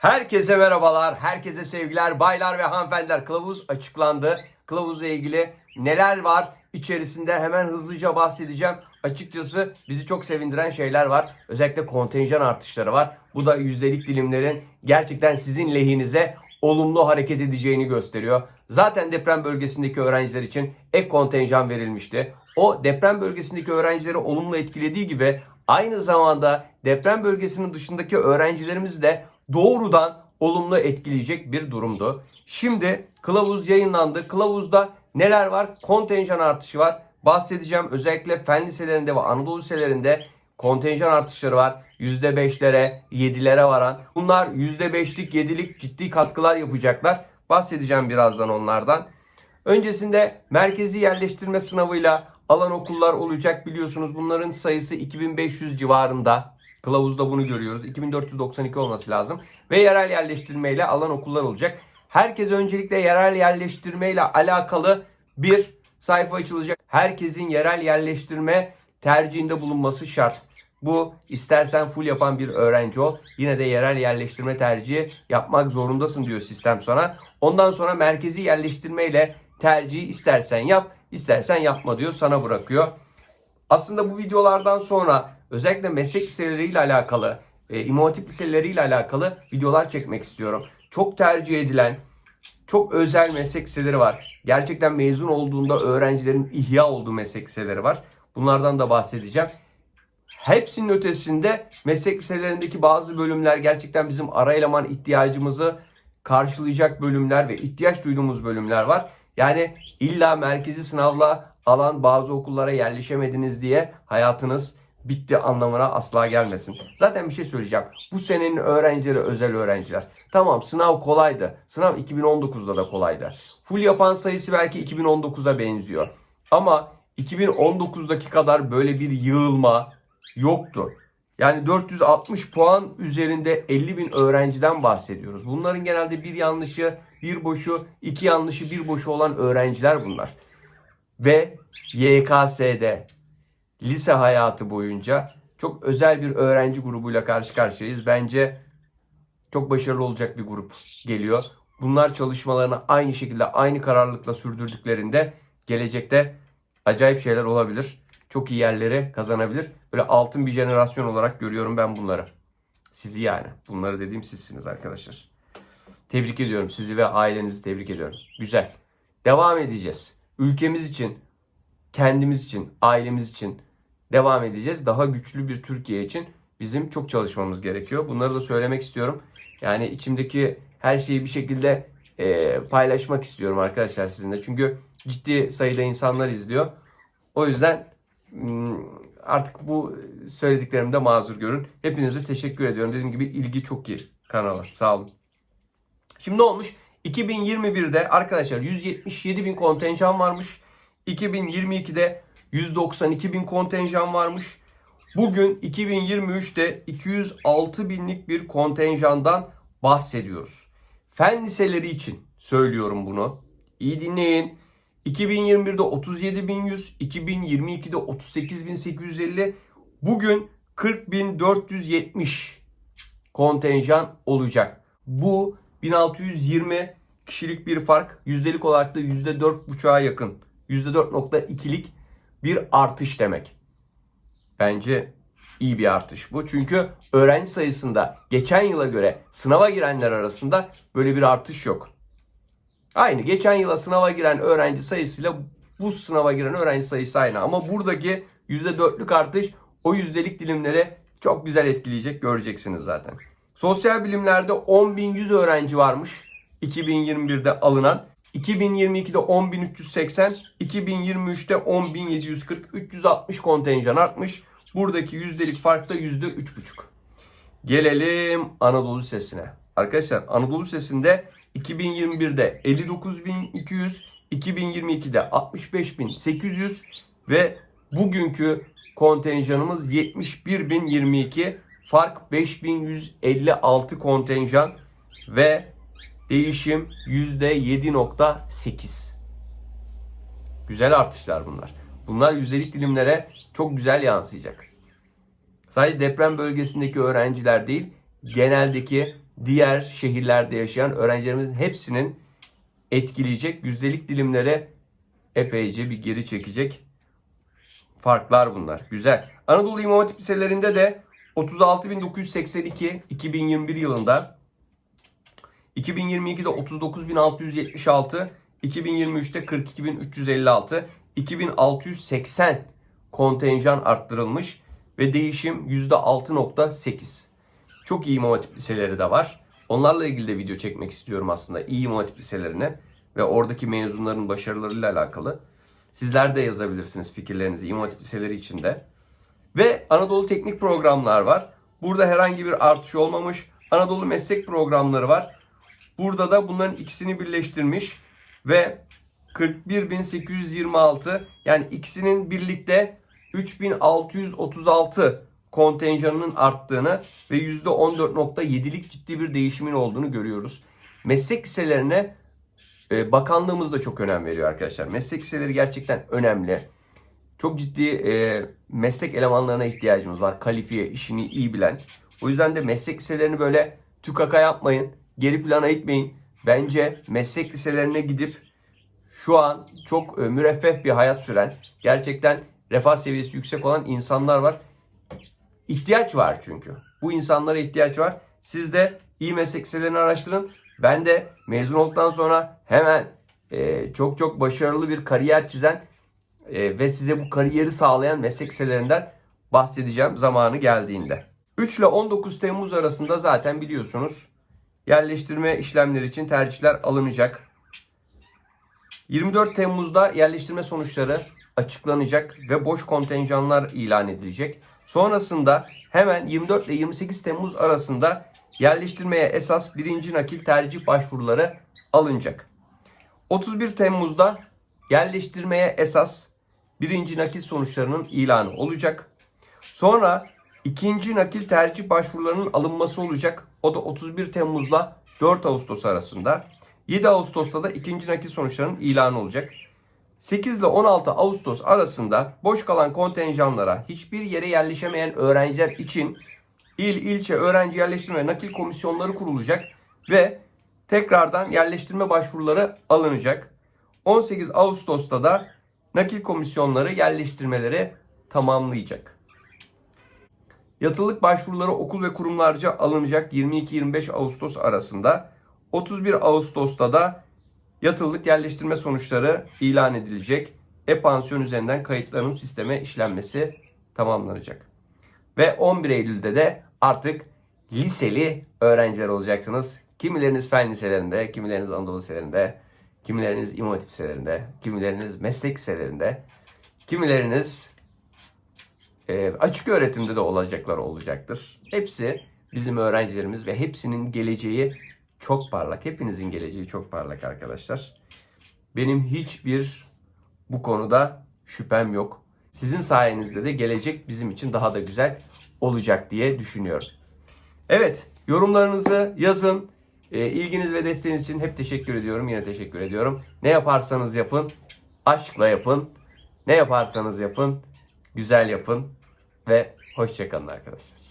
Herkese merhabalar, herkese sevgiler, baylar ve hanımefendiler. Kılavuz açıklandı. Kılavuzla ilgili neler var içerisinde hemen hızlıca bahsedeceğim. Açıkçası bizi çok sevindiren şeyler var. Özellikle kontenjan artışları var. Bu da yüzdelik dilimlerin gerçekten sizin lehinize olumlu hareket edeceğini gösteriyor. Zaten deprem bölgesindeki öğrenciler için ek kontenjan verilmişti. O deprem bölgesindeki öğrencileri olumlu etkilediği gibi aynı zamanda deprem bölgesinin dışındaki öğrencilerimizi de doğrudan olumlu etkileyecek bir durumdu. Şimdi kılavuz yayınlandı. Kılavuzda neler var? Kontenjan artışı var. Bahsedeceğim özellikle fen liselerinde ve Anadolu liselerinde kontenjan artışları var. %5'lere, 7'lere varan. Bunlar %5'lik, 7'lik ciddi katkılar yapacaklar. Bahsedeceğim birazdan onlardan. Öncesinde merkezi yerleştirme sınavıyla alan okullar olacak biliyorsunuz. Bunların sayısı 2500 civarında. Kılavuzda bunu görüyoruz. 2492 olması lazım. Ve yerel yerleştirmeyle alan okullar olacak. Herkes öncelikle yerel yerleştirmeyle alakalı bir sayfa açılacak. Herkesin yerel yerleştirme tercihinde bulunması şart. Bu istersen full yapan bir öğrenci ol. Yine de yerel yerleştirme tercihi yapmak zorundasın diyor sistem sana. Ondan sonra merkezi yerleştirmeyle tercihi istersen yap, istersen yapma diyor. Sana bırakıyor. Aslında bu videolardan sonra özellikle meslek liseleriyle alakalı, e, İmam liseleriyle alakalı videolar çekmek istiyorum. Çok tercih edilen, çok özel meslek liseleri var. Gerçekten mezun olduğunda öğrencilerin ihya olduğu meslek liseleri var. Bunlardan da bahsedeceğim. Hepsinin ötesinde meslek liselerindeki bazı bölümler gerçekten bizim ara eleman ihtiyacımızı karşılayacak bölümler ve ihtiyaç duyduğumuz bölümler var. Yani illa merkezi sınavla alan bazı okullara yerleşemediniz diye hayatınız bitti anlamına asla gelmesin. Zaten bir şey söyleyeceğim. Bu senenin öğrencileri özel öğrenciler. Tamam sınav kolaydı. Sınav 2019'da da kolaydı. Full yapan sayısı belki 2019'a benziyor. Ama 2019'daki kadar böyle bir yığılma yoktu. Yani 460 puan üzerinde 50 bin öğrenciden bahsediyoruz. Bunların genelde bir yanlışı, bir boşu, iki yanlışı, bir boşu olan öğrenciler bunlar. Ve YKS'de lise hayatı boyunca çok özel bir öğrenci grubuyla karşı karşıyayız. Bence çok başarılı olacak bir grup geliyor. Bunlar çalışmalarını aynı şekilde, aynı kararlılıkla sürdürdüklerinde gelecekte acayip şeyler olabilir. Çok iyi yerlere kazanabilir. Böyle altın bir jenerasyon olarak görüyorum ben bunları. Sizi yani. Bunları dediğim sizsiniz arkadaşlar. Tebrik ediyorum. Sizi ve ailenizi tebrik ediyorum. Güzel. Devam edeceğiz. Ülkemiz için, kendimiz için, ailemiz için devam edeceğiz. Daha güçlü bir Türkiye için bizim çok çalışmamız gerekiyor. Bunları da söylemek istiyorum. Yani içimdeki her şeyi bir şekilde e, paylaşmak istiyorum arkadaşlar sizinle. Çünkü ciddi sayıda insanlar izliyor. O yüzden hmm, artık bu söylediklerimde mazur görün. Hepinize teşekkür ediyorum. Dediğim gibi ilgi çok iyi kanala. Sağ olun. Şimdi ne olmuş? 2021'de arkadaşlar 177 bin kontenjan varmış. 2022'de 192 bin kontenjan varmış. Bugün 2023'te 206 binlik bir kontenjandan bahsediyoruz. Fen liseleri için söylüyorum bunu. İyi dinleyin. 2021'de 37.100, 2022'de 38.850, bugün 40.470 kontenjan olacak. Bu 1620 kişilik bir fark. Yüzdelik olarak da %4.5'a yakın. %4.2'lik bir artış demek. Bence iyi bir artış bu. Çünkü öğrenci sayısında geçen yıla göre sınava girenler arasında böyle bir artış yok. Aynı geçen yıla sınava giren öğrenci sayısıyla bu sınava giren öğrenci sayısı aynı. Ama buradaki %4'lük artış o yüzdelik dilimleri çok güzel etkileyecek göreceksiniz zaten. Sosyal bilimlerde 10.100 öğrenci varmış 2021'de alınan. 2022'de 10.380, 2023'te 10.740, 360 kontenjan artmış. Buradaki yüzdelik fark da %3,5. Gelelim Anadolu Lisesi'ne. Arkadaşlar Anadolu Lisesi'nde 2021'de 59.200, 2022'de 65.800 ve bugünkü kontenjanımız 71.022. Fark 5156 kontenjan ve değişim %7.8. Güzel artışlar bunlar. Bunlar yüzdelik dilimlere çok güzel yansıyacak. Sadece deprem bölgesindeki öğrenciler değil, geneldeki diğer şehirlerde yaşayan öğrencilerimizin hepsinin etkileyecek yüzdelik dilimlere epeyce bir geri çekecek farklar bunlar. Güzel. Anadolu İmam Hatip liselerinde de 36.982 2021 yılında 2022'de 39.676 2023'te 42.356 2680 kontenjan arttırılmış ve değişim %6.8. Çok iyi İmam Hatip liseleri de var. Onlarla ilgili de video çekmek istiyorum aslında. İyi İmam Hatip liselerine ve oradaki mezunların başarılarıyla alakalı. Sizler de yazabilirsiniz fikirlerinizi İmam Hatip liseleri içinde. Ve Anadolu Teknik programlar var. Burada herhangi bir artış olmamış. Anadolu Meslek programları var. Burada da bunların ikisini birleştirmiş ve 41.826 yani ikisinin birlikte 3636 kontenjanının arttığını ve %14.7'lik ciddi bir değişimin olduğunu görüyoruz. Meslek liselerine e, bakanlığımız da çok önem veriyor arkadaşlar. Meslek liseleri gerçekten önemli. Çok ciddi e, meslek elemanlarına ihtiyacımız var. Kalifiye, işini iyi bilen. O yüzden de meslek liselerini böyle tükaka yapmayın. Geri plana itmeyin. Bence meslek liselerine gidip şu an çok e, müreffeh bir hayat süren, gerçekten refah seviyesi yüksek olan insanlar var. İhtiyaç var çünkü. Bu insanlara ihtiyaç var. Siz de iyi meslek liselerini araştırın. Ben de mezun olduktan sonra hemen e, çok çok başarılı bir kariyer çizen e, ve size bu kariyeri sağlayan meslek liselerinden bahsedeceğim zamanı geldiğinde. 3 ile 19 Temmuz arasında zaten biliyorsunuz yerleştirme işlemleri için tercihler alınacak. 24 Temmuz'da yerleştirme sonuçları açıklanacak ve boş kontenjanlar ilan edilecek. Sonrasında hemen 24 ile 28 Temmuz arasında yerleştirmeye esas birinci nakil tercih başvuruları alınacak. 31 Temmuz'da yerleştirmeye esas birinci nakil sonuçlarının ilanı olacak. Sonra ikinci nakil tercih başvurularının alınması olacak. O da 31 Temmuz'la 4 Ağustos arasında. 7 Ağustos'ta da ikinci nakil sonuçlarının ilanı olacak. 8 ile 16 Ağustos arasında boş kalan kontenjanlara hiçbir yere yerleşemeyen öğrenciler için il, ilçe, öğrenci yerleştirme nakil komisyonları kurulacak ve tekrardan yerleştirme başvuruları alınacak. 18 Ağustos'ta da nakil komisyonları yerleştirmeleri tamamlayacak. Yatılık başvuruları okul ve kurumlarca alınacak 22-25 Ağustos arasında. 31 Ağustos'ta da yatılılık yerleştirme sonuçları ilan edilecek. E-pansiyon üzerinden kayıtların sisteme işlenmesi tamamlanacak. Ve 11 Eylül'de de artık liseli öğrenciler olacaksınız. Kimileriniz fen liselerinde, kimileriniz Anadolu liselerinde, kimileriniz İmam Hatip liselerinde, kimileriniz meslek liselerinde, kimileriniz e, açık öğretimde de olacaklar olacaktır. Hepsi bizim öğrencilerimiz ve hepsinin geleceği çok parlak. Hepinizin geleceği çok parlak arkadaşlar. Benim hiçbir bu konuda şüphem yok. Sizin sayenizde de gelecek bizim için daha da güzel olacak diye düşünüyorum. Evet, yorumlarınızı yazın. E, ilginiz ve desteğiniz için hep teşekkür ediyorum. Yine teşekkür ediyorum. Ne yaparsanız yapın, aşkla yapın. Ne yaparsanız yapın, güzel yapın ve hoşçakalın arkadaşlar.